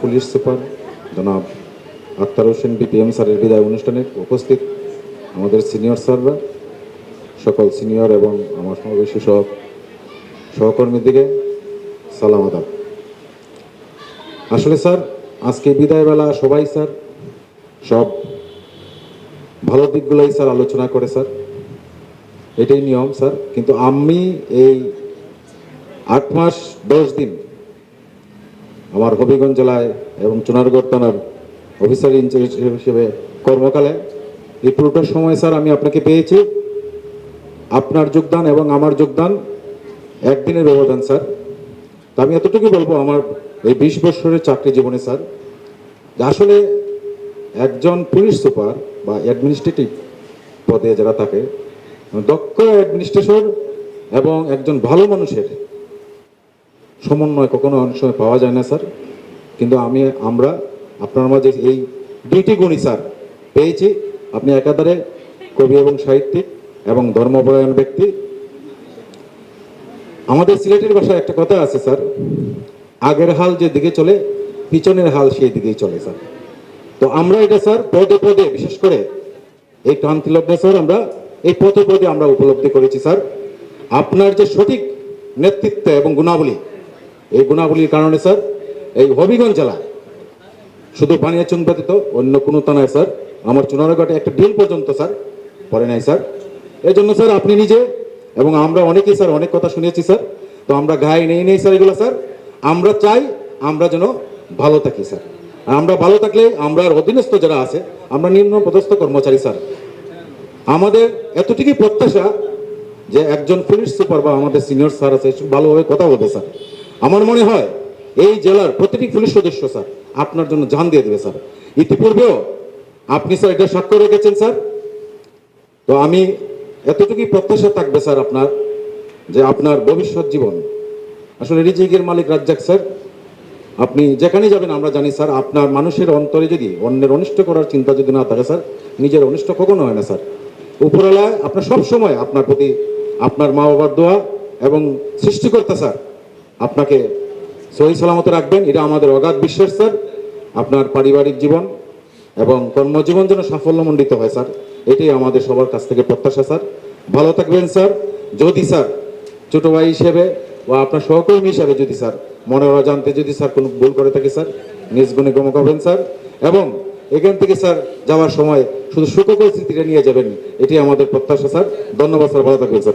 Police super জনাব Akter Hossain BPM স্যারের বিদায় অনুষ্ঠানে উপস্থিত আমাদের সিনিয়র স্যাররা সকল সিনিয়র এবং আমার সমাবেশী সহ সহকর্মীর দিকে সালাম আদাব। আসলে স্যার, আজকে বিদায়বেলা সবাই স্যার, সব ভালো দিকগুলোই স্যার আলোচনা করে স্যার। এটাই নিয়ম স্যার, কিন্তু আমি এই আট মাস, দশ দিন আমার হবিগঞ্জ জেলায় এবং চুনারগড় থানার অফিসার ইনচার্জ হিসেবে কর্মকালে এই পুরোটা সময় স্যার আমি আপনাকে পেয়েছি। আপনার যোগদান এবং আমার যোগদান একদিনের ব্যবধান স্যার। তা আমি এতটুকু বলব আমার এই বিশ বছরের চাকরি জীবনে স্যার। আসলে একজন পুলিশ সুপার বা অ্যাডমিনিস্ট্রেটিভ পদে যারা থাকে, দক্ষ অ্যাডমিনিস্ট্রেশন এবং একজন ভালো মানুষের সমন্বয় কখনো অনেক সময় পাওয়া যায় না, স্যার। কিন্তু আমি, আমরা, আপনার মাঝে এই দুইটি গুণই স্যার, পেয়েছি। আপনি একাধারে কবি এবং সাহিত্যিক এবং ধর্মপরায়ণ ব্যক্তি। আমাদের সিলেটের ভাষায় একটা কথা আছে, স্যার। আগের হাল যে দিকে চলে, পিছনের হাল সেই দিকেই চলে, স্যার। তো আমরা এটা, স্যার, পদে পদে, বিশেষ করে এই ক্রান্তি লগ্নে স্যার, আমরা এই পদে পদে আমরা উপলব্ধি করেছি, স্যার। আপনার যে সঠিক নেতৃত্ব এবং গুণাবলী এই গুণাবলীর কারণে, স্যার, এই হবিগঞ্জ জেলায় শুধু বানিয়াচং ব্যতীত অন্য কোনো থানায় স্যার। আমার চুনারঘাটে একটা ডিল পর্যন্ত, স্যার পরে নাই, স্যার। এই জন্য, স্যার, আপনি নিজে এবং আমরা অনেকেই, স্যার, অনেক কথা শুনেছি, স্যার। তো আমরা গায়ে নেই নেই, স্যার, এগুলো, স্যার। আমরা চাই আমরা যেন ভালো থাকি, স্যার। আর আমরা ভালো থাকলে আমরা অধীনস্থ যারা আছে, আমরা নিম্ন পদস্থ কর্মচারী, স্যার। আমাদের এতটুকুই প্রত্যাশা যে একজন পুলিশ সুপার বা আমাদের সিনিয়র স্যার আছে ভালোভাবে কথা বলবে, স্যার। আমার মনে হয় এই জেলার প্রতিটি পুলিশ সদস্য, স্যার, আপনার জন্য জান দিয়ে দেবে, স্যার। ইতিপূর্বেও আপনি, স্যার, এটা সাক্ষ্য রেখেছেন, স্যার। তো আমি এতটুকুই প্রত্যাশা থাকবে, স্যার, আপনার, যে আপনার ভবিষ্যৎ জীবন। আসলে রিজিকের মালিক রাজ্জাক, স্যার, আপনি যেখানে যাবেন, আমরা জানি, স্যার, আপনার মানুষের অন্তরে যদি অন্যের অনিষ্ট করার চিন্তা যদি না থাকে, স্যার, নিজের অনিষ্ট কখনো হয় না, স্যার। উপরওয়ালায় আপনার সব সময় আপনার প্রতি আপনার মা বাবার দোয়া এবং সৃষ্টিকর্তা, স্যার আপনাকে সহি সালামত রাখবেন। এটা আমাদের অগাধ বিশ্বাস, স্যার। আপনার পারিবারিক জীবন এবং কর্মজীবন যেন সাফল্যমণ্ডিত হয়, স্যার। এটাই আমাদের সবার কাছ থেকে প্রত্যাশা, স্যার। ভালো থাকবেন, স্যার। যদি, স্যার, ছোট ভাই হিসেবে বা আপনার সহকর্মী হিসাবে যদি, স্যার, মনের জানতে যদি, স্যার, কোনো ভুল করে থাকে, স্যার, নিজ গুণে গম করবেন, স্যার। এবং এখান থেকে, স্যার, যাওয়ার সময় শুধু সুখ পরিস্থিতিটা নিয়ে যাবেন। এটি আমাদের প্রত্যাশা, স্যার। ধন্যবাদ, স্যার। ভালো থাকবেন, স্যার।